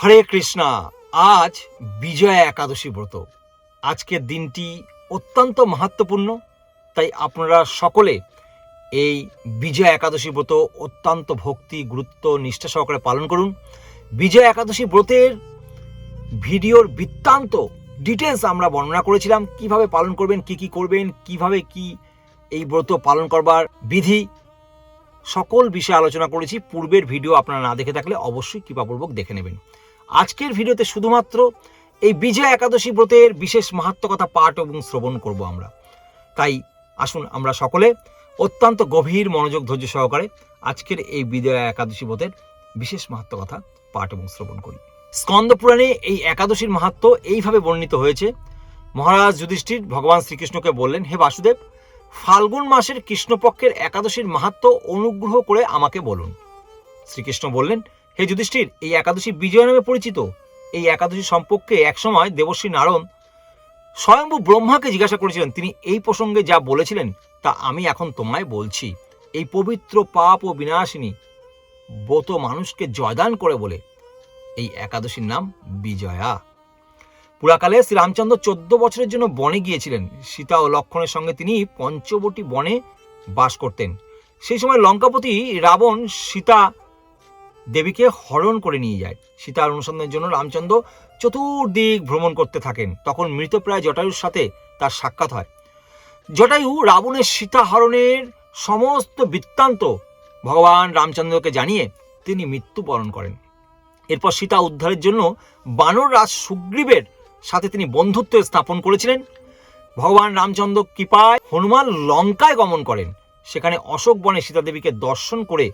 হরে কৃষ্ণা, আজ বিজয়া একাদশী ব্রত। আজকের দিনটি অত্যন্ত মাহাত্মপূর্ণ, তাই আপনারা সকলে এই বিজয়া একাদশী ব্রত অত্যন্ত ভক্তি, গুরুত্ব, নিষ্ঠা সহকারে পালন করুন। বিজয়া একাদশী ব্রতের ভিডিওর বৃত্তান্ত ডিটেলস আমরা বর্ণনা করেছিলাম, কীভাবে পালন করবেন, কি কি করবেন, কীভাবে কি এই ব্রত পালন করবার বিধি সকল বিষয়ে আলোচনা করেছি। পূর্বের ভিডিও আপনারা না দেখে থাকলে অবশ্যই কৃপাপূর্বক দেখে নেবেন। আজকের ভিডিওতে শুধুমাত্র এই বিজয়া একাদশী ব্রতের বিশেষ মাহাত্ম কথা পাঠ এবং শ্রবণ করব আমরা। তাই আসুন আমরা সকলে অত্যন্ত গভীর মনোযোগ ধৈর্য সহকারে আজকের এই বিজয়া একাদশী ব্রতের বিশেষ মাহাত্ম কথা পাঠ এবং শ্রবণ করি। স্কন্দ পুরাণে এই একাদশীর মাহাত্ম এইভাবে বর্ণিত হয়েছে, মহারাজ যুধিষ্ঠির ভগবান শ্রীকৃষ্ণকে বললেন, হে বাসুদেব, ফাল্গুন মাসের কৃষ্ণপক্ষের একাদশীর মাহাত্ম অনুগ্রহ করে আমাকে বলুন। শ্রীকৃষ্ণ বললেন হে যুধিষ্ঠির, এই একাদশী বিজয় নামে পরিচিত। এই একাদশী সম্পর্কে একসময় দেবশ্রী নারণ স্বয়ম্ভু ব্রহ্মাকে জিজ্ঞাসা করেছিলেন, তিনি এই প্রসঙ্গে যা বলেছিলেন, তা আমি এখন তোমায় বলছি। এই পবিত্র পাপ ও বিনাশিনী ব্রত মানুষকে জয়দান করে বলে, এই একাদশীর নাম বিজয়া। পুরাকালে শ্রীরামচন্দ্র চোদ্দ বছরের জন্য বনে গিয়েছিলেন। সীতা ও লক্ষণের সঙ্গে তিনি পঞ্চবটি বনে বাস করতেন। সেই সময় লঙ্কাপতি রাবণ সীতা দেবীকে হরণ করে নিয়ে যায়। সীতার অনুসন্ধানের জন্য রামচন্দ্র চতুর্দিক ভ্রমণ করতে থাকেন। তখন মৃতপ্রায় জটায়ুর সাথে তার সাক্ষাৎ হয়। জটায়ু রাবণের সীতা হরণের সমস্ত বৃত্তান্ত ভগবান রামচন্দ্রকে জানিয়ে তিনি মৃত্যুবরণ করেন। এরপর সীতা উদ্ধারের জন্য বানর রাজ সুগ্রীবের সাথে তিনি বন্ধুত্ব স্থাপন করেছিলেন। ভগবান রামচন্দ্র কৃপায় হনুমান লঙ্কায় গমন করেন। সেখানে অশোক বনে সীতা দেবীকে দর্শন করে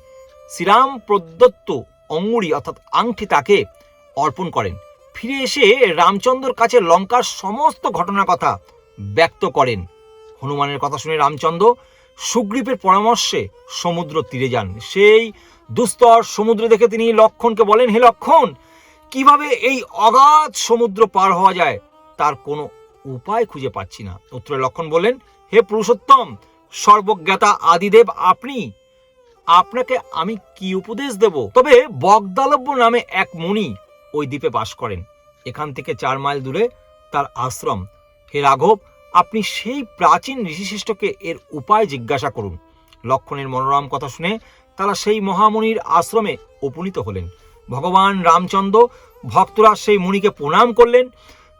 শ্রীরাম প্রদত্ত অঙ্গুরি অর্থাৎ আংটি তাকে অর্পণ করেন। ফিরে এসে রামচন্দ্রর কাছে লঙ্কার সমস্ত ঘটনার কথা ব্যক্ত করেন। হনুমানের কথা শুনে রামচন্দ্র সুগ্রীবের পরামর্শে সমুদ্র তীরে যান। সেই দুস্তর সমুদ্র দেখে তিনি লক্ষণকে বলেন, হে লক্ষণ, কীভাবে এই অগাধ সমুদ্র পার হওয়া যায়? তার কোনো উপায় খুঁজে পাচ্ছি না। উত্তরে লক্ষণ বললেন হে পুরুষোত্তম, সর্বজ্ঞাতা আদিদেব, আপনি আপনাকে আমি কি উপদেশ দেব? তবে বগদালব্য নামে এক মুনি ওই দ্বীপে বাস করেন। এখান থেকে চার মাইল দূরে তার আশ্রম। হে রাঘব, আপনি সেই প্রাচীন ঋষিশিষ্টকে এর উপায় জিজ্ঞাসা করুন। লক্ষণের মনোরম কথা শুনে তারা সেই মহামুনির আশ্রমে উপনীত হলেন। ভগবান রামচন্দ্র ভক্তরা সেই মুনিকে প্রণাম করলেন।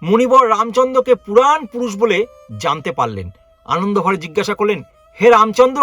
মুনিবর রামচন্দ্রকে পুরাণ পুরুষ বলে জানতে পারলেন। আনন্দ ভরে জিজ্ঞাসা করলেন, হে রামচন্দ্র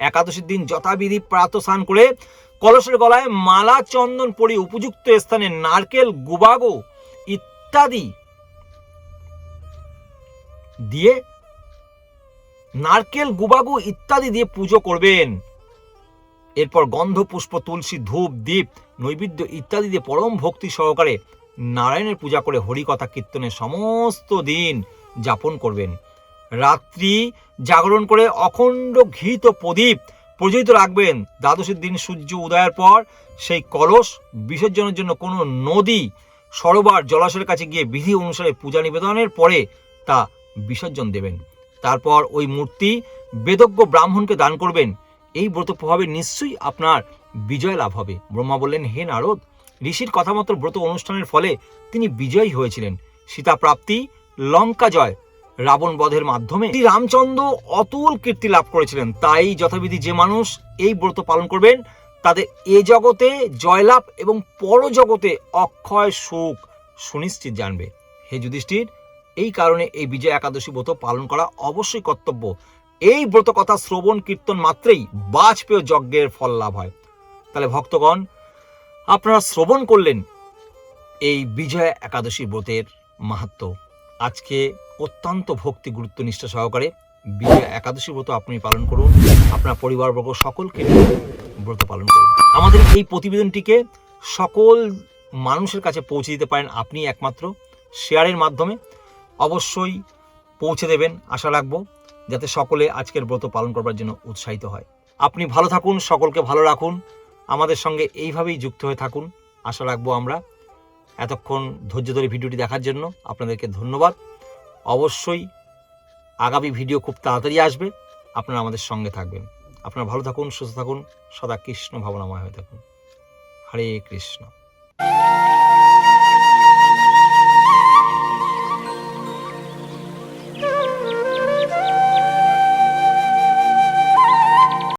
একাদশীর দিন যথাবিধি প্রাত স্নান করে কলসের গলায় মালা, চন্দন পরি, উপযুক্ত স্থানে নারকেল, গুবাগো ইত্যাদি দিয়ে নারকেল, গুবাগু ইত্যাদি দিয়ে পুজো করবেন। এরপর গন্ধ, পুষ্প, তুলসী, ধূপ, দীপ, নৈবেদ্য ইত্যাদি দিয়ে পরম ভক্তি সহকারে নারায়ণের পূজা করে হরিকথা কীর্তনে সমস্ত দিন যাপন করবেন। রাত্রি জাগরণ করে অখণ্ড ঘৃত প্রদীপ প্রজ্বলিত রাখবেন দ্বাদশীর দিন সূর্য উদয়ের পর। সেই কলস বিসর্জনের জন্য কোনো নদী, সরোবর, জলাশয়ের কাছে গিয়ে বিধি অনুসারে পূজা নিবেদনের পরে তা বিসর্জন দেবেন। তারপর ওই মূর্তি বেদজ্ঞ ব্রাহ্মণকে দান করবেন। এই ব্রত প্রভাবে নিশ্চয়ই আপনার বিজয় লাভ হবে। ব্রহ্মা বললেন, হে নারদ, ঋষির কথা মতো ব্রত অনুষ্ঠানের ফলে তিনি বিজয়ী হয়েছিলেন। সীতা প্রাপ্তি লঙ্কা জয় রাবণ বধের মাধ্যমে শ্রী রামচন্দ্র অতুল কীর্তি লাভ করেছিলেন। তাই যথাবিধি যে মানুষ এই ব্রত পালন করবেন, তাদের এ জগতে জয়লাভ এবং পরজগতে অক্ষয় সুখ সুনিশ্চিত জানবে। হে যুধিষ্ঠির, এই কারণে এই বিজয় একাদশী ব্রত পালন করা অবশ্যই কর্তব্য। এই ব্রত কথা শ্রবণ কীর্তন মাত্রেই বাজপেয় যজ্ঞের ফল লাভ হয়। তাহলে ভক্তগণ, আপনারা শ্রবণ করলেন এই বিজয় একাদশী ব্রতের মাহাত্ম। আজকে অত্যন্ত ভক্তি গুরুত্ব নিষ্ঠা সহকারে বিজয় একাদশী ব্রত আপনি পালন করুন, আপনার পরিবারবর্গ সকলকে ব্রত পালন করুন। আমাদের এই প্রতিবেদনটিকে সকল মানুষের কাছে পৌঁছে দিতে পারেন আপনি একমাত্র। শেয়ারের মাধ্যমে অবশ্যই পৌঁছে দেবেন, আশা রাখব, যাতে সকলে আজকের ব্রত পালন করবার জন্য উৎসাহিত হয়। আপনি ভালো থাকুন, সকলকে ভালো রাখুন, আমাদের সঙ্গে এইভাবেই যুক্ত হয়ে থাকুন, আশা রাখব আমরা। এতক্ষণ ধৈর্য ধরে ভিডিওটি দেখার জন্য আপনাদেরকে ধন্যবাদ। অবশ্যই আগামী ভিডিও খুব তাড়াতাড়ি আসবে। আপনারা আমাদের সঙ্গে থাকবেন। আপনারা ভালো থাকুন, সুস্থ থাকুন। সদা কৃষ্ণ ভাবনাময় হয়ে থাকুন। হরে কৃষ্ণ।